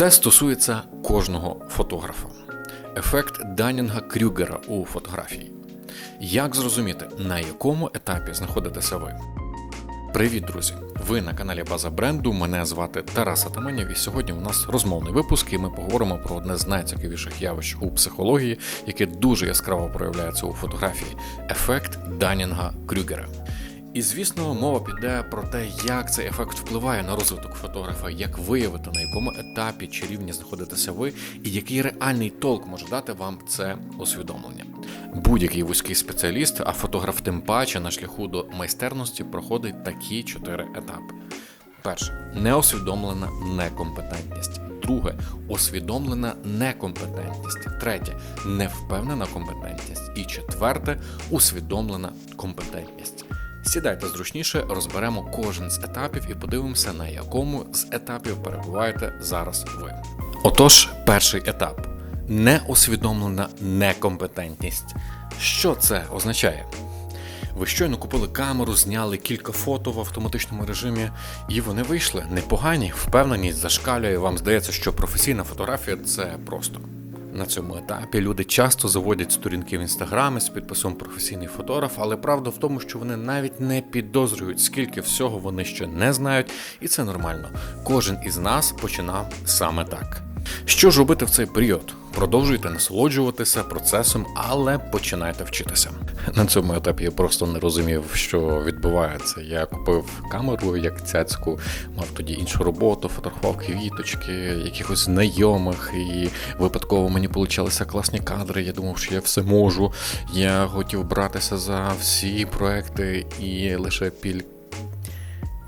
Це стосується кожного фотографа. Ефект Данінга Крюгера у фотографії. Як зрозуміти, на якому етапі знаходитеся ви? Привіт, друзі! Ви на каналі База бренду. Мене звати Тарас Атаманів, і сьогодні у нас розмовний випуск, і ми поговоримо про одне з найцікавіших явищ у психології, яке дуже яскраво проявляється у фотографії ефект Данінга Крюгера. І звісно, мова піде про те, як цей ефект впливає на розвиток фотографа, як виявити, на якому етапі чи рівні знаходитеся ви, і який реальний толк може дати вам це усвідомлення. Будь-який вузький спеціаліст, а фотограф тим паче на шляху до майстерності проходить такі чотири етапи. Перше неосвідомлена некомпетентність. Друге усвідомлена некомпетентність. Третє невпевнена компетентність. І четверте усвідомлена компетентність. Сідайте зручніше, розберемо кожен з етапів і подивимося, на якому з етапів перебуваєте зараз ви. Отож, перший етап неусвідомлена некомпетентність. Що це означає? Ви щойно купили камеру, зняли кілька фото в автоматичному режимі, і вони вийшли непогані. Впевненість зашкалює. Вам здається, що професійна фотографія це просто. На цьому етапі люди часто заводять сторінки в інстаграмі з підписом професійний фотограф, але правда в тому, що вони навіть не підозрюють, скільки всього вони ще не знають, і це нормально. Кожен із нас починав саме так. Що ж робити в цей період? Продовжуйте насолоджуватися процесом, але починайте вчитися. На цьому етапі я просто не розумів, що відбувається. Я купив камеру як цяцьку, мав тоді іншу роботу, фотографував квіточки, якихось знайомих, і випадково мені получалися класні кадри. Я думав, що я все можу. Я хотів братися за всі проекти і лише піль.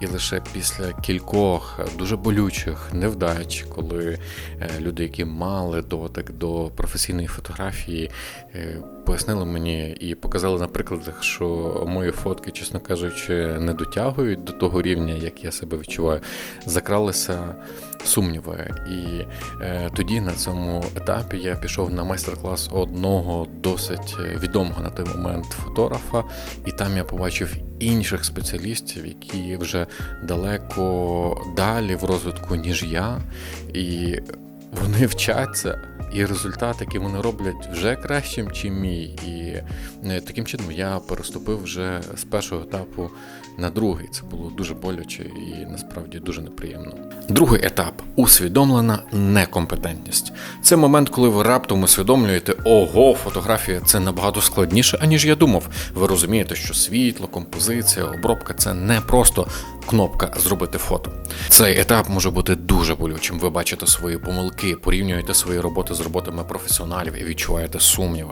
І лише після кількох дуже болючих невдач, коли е, люди, які мали дотик до професійної фотографії, е, пояснили мені і показали на прикладах, що мої фотки, чесно кажучи, не дотягують до того рівня, як я себе відчуваю, закралися сумніви. І е, тоді на цьому етапі я пішов на майстер-клас одного досить відомого на той момент фотографа, і там я побачив інших спеціалістів, які вже далеко далі в розвитку, ніж я, і вони вчаться. І результат, який вони роблять, вже кращим, чим мій. І е, таким чином я переступив вже з першого етапу на другий. Це було дуже боляче і насправді дуже неприємно. Другий етап усвідомлена некомпетентність. Це момент, коли ви раптом усвідомлюєте, ого, фотографія це набагато складніше, аніж я думав. Ви розумієте, що світло, композиція, обробка це не просто кнопка зробити фото. Цей етап може бути дуже болючим. Ви бачите свої помилки, порівнюєте свої роботи з роботами професіоналів і відчуваєте сумніви.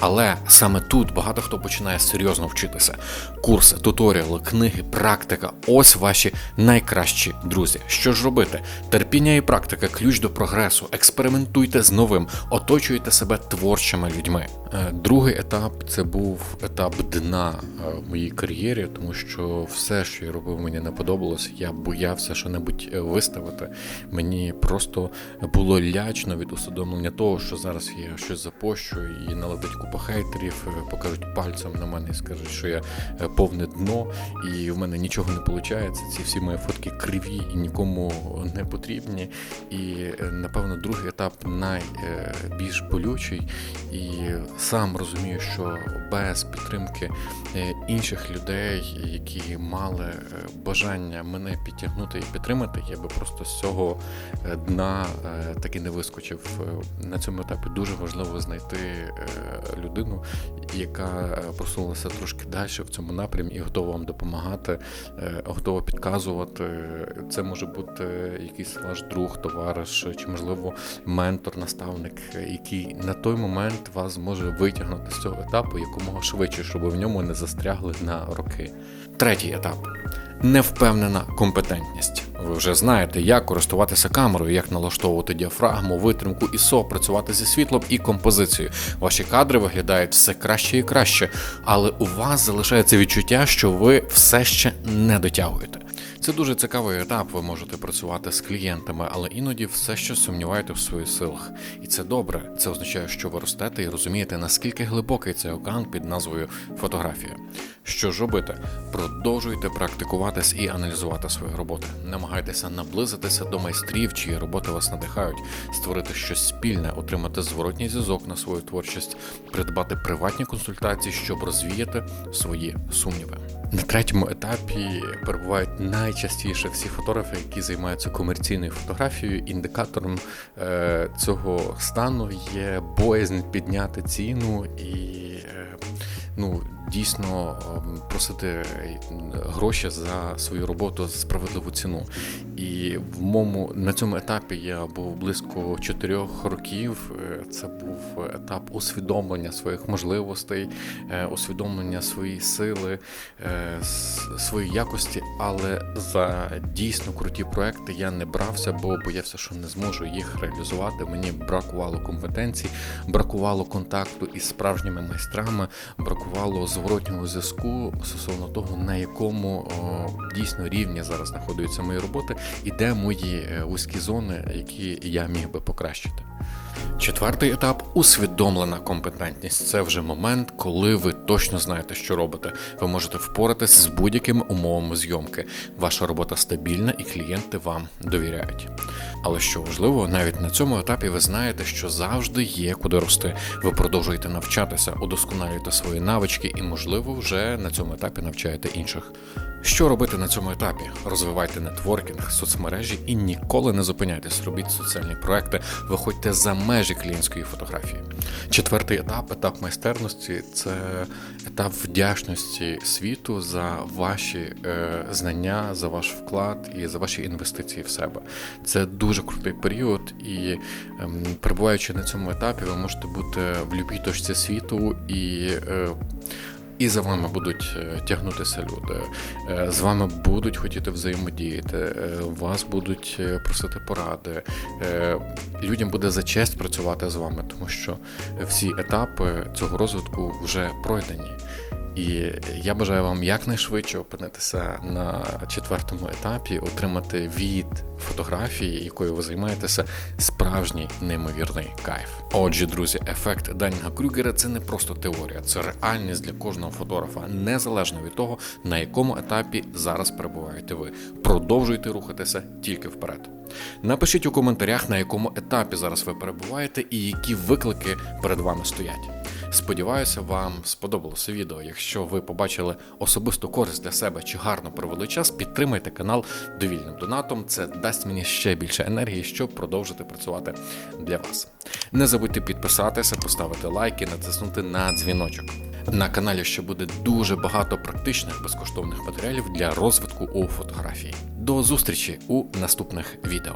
Але саме тут багато хто починає серйозно вчитися. Курси, туторіали, книги, практика ось ваші найкращі друзі. Що ж робити? Терпіння і практика ключ до прогресу. Експериментуйте з новим, оточуйте себе творчими людьми. Е, Другий етап це був етап дна е, в моїй кар'єрі, тому що все, що я робив, мені не подобалось. Я боявся що-небудь е, виставити. Мені просто було лячно від усвідомлення того, що зараз я щось запощу і налетить купа хейтерів, покажуть пальцем на мене і скажуть, що я повне дно, і в мене нічого не виходить. Ці всі мої фотки криві і нікому не потрібні. І напевно другий етап найбільш болючий. І сам розумію, що без підтримки е, інших людей, які мали е, бажання мене підтягнути і підтримати, я би просто з цього е, дна так і не вискочив. На цьому етапі дуже важливо знайти людину, яка просунулася трошки далі в цьому напрямі і готова вам допомагати, готова підказувати. Це може бути якийсь ваш друг, товариш, чи можливо ментор, наставник, який на той момент вас зможе витягнути з цього етапу якомога швидше, щоб ви в ньому не застрягли на роки. Третій етап невпевнена компетентність. Ви вже знаєте, як користуватися камерою, як налаштовувати діафрагму, витримку ISO, працювати зі світлом і композицією. Ваші кадри виглядають все краще і краще, але у вас залишається відчуття, що ви все ще не дотягуєте. Це дуже цікавий етап. Ви можете працювати з клієнтами, але іноді все ще сумніваєте в своїх силах. І це добре. Це означає, що ви ростете і розумієте, наскільки глибокий цей океан під назвою фотографія. Що ж робити? Продовжуйте практикуватись і аналізувати свої роботи. Намагайтеся наблизитися до майстрів, чиї роботи вас надихають, створити щось спільне, отримати зворотній зв'язок на свою творчість, придбати приватні консультації, щоб розвіяти свої сумніви. На третьому етапі перебувають найчастіше всі фотографи, які займаються комерційною фотографією. Індикатором е, цього стану є боязнь підняти ціну і е, ну, дійсно ем, просити е, гроші за свою роботу за справедливу ціну. І в моєму на цьому етапі я був близько чотирьох років. Е, Це був етап усвідомлення своїх можливостей, е, усвідомлення своєї сили, е, своєї якості, але за дійсно круті проекти я не брався, бо боявся, що не зможу їх реалізувати. Мені бракувало компетенцій, бракувало контакту із справжніми майстрами, бракувало зворотнього зв'язку стосовно того, на якому дійсно рівні зараз знаходяться мої роботи, і де мої е, вузькі зони, які я міг би покращити. Четвертий етап усвідомлена компетентність. Це вже момент, коли ви точно знаєте, що робите. Ви можете впоратись з будь-якими умовами зйомки. Ваша робота стабільна і клієнти вам довіряють. Але що важливо, навіть на цьому етапі ви знаєте, що завжди є куди рости. Ви продовжуєте навчатися, удосконалюєте свої навички і, можливо, вже на цьому етапі навчаєте інших. Що робити на цьому етапі? Розвивайте нетворкінг, соцмережі і ніколи не зупиняйтесь. Робіть соціальні проекти, виходьте за межі клієнтської фотографії. Четвертий етап, етап майстерності це етап вдячності світу за ваші е, знання, за ваш вклад і за ваші інвестиції в себе. Це дуже крутий період, і ем, перебуваючи на цьому етапі, ви можете бути в будь-якій точці світу і. Е, і за вами будуть е, тягнутися люди, е, з вами будуть хотіти взаємодіяти, е, вас будуть просити поради. Людям буде за честь працювати з вами, тому що всі етапи цього розвитку вже пройдені. І я бажаю вам якнайшвидше опинитися на четвертому етапі, отримати від фотографії, якою ви займаєтеся, справжній неймовірний кайф. Отже, друзі, ефект Данінга Крюгера це не просто теорія, це реальність для кожного фотографа, незалежно від того, на якому етапі зараз перебуваєте ви. Продовжуйте рухатися тільки вперед. Напишіть у коментарях, на якому етапі зараз ви перебуваєте і які виклики перед вами стоять. Сподіваюся, вам сподобалося відео. Якщо ви побачили особисту користь для себе чи гарно провели час, підтримайте канал довільним донатом. Це дасть мені ще більше енергії, щоб продовжити працювати для вас. Не забудьте підписатися, поставити лайки, натиснути на дзвіночок. На каналі ще буде дуже багато практичних безкоштовних матеріалів для розвитку у фотографії. До зустрічі у наступних відео.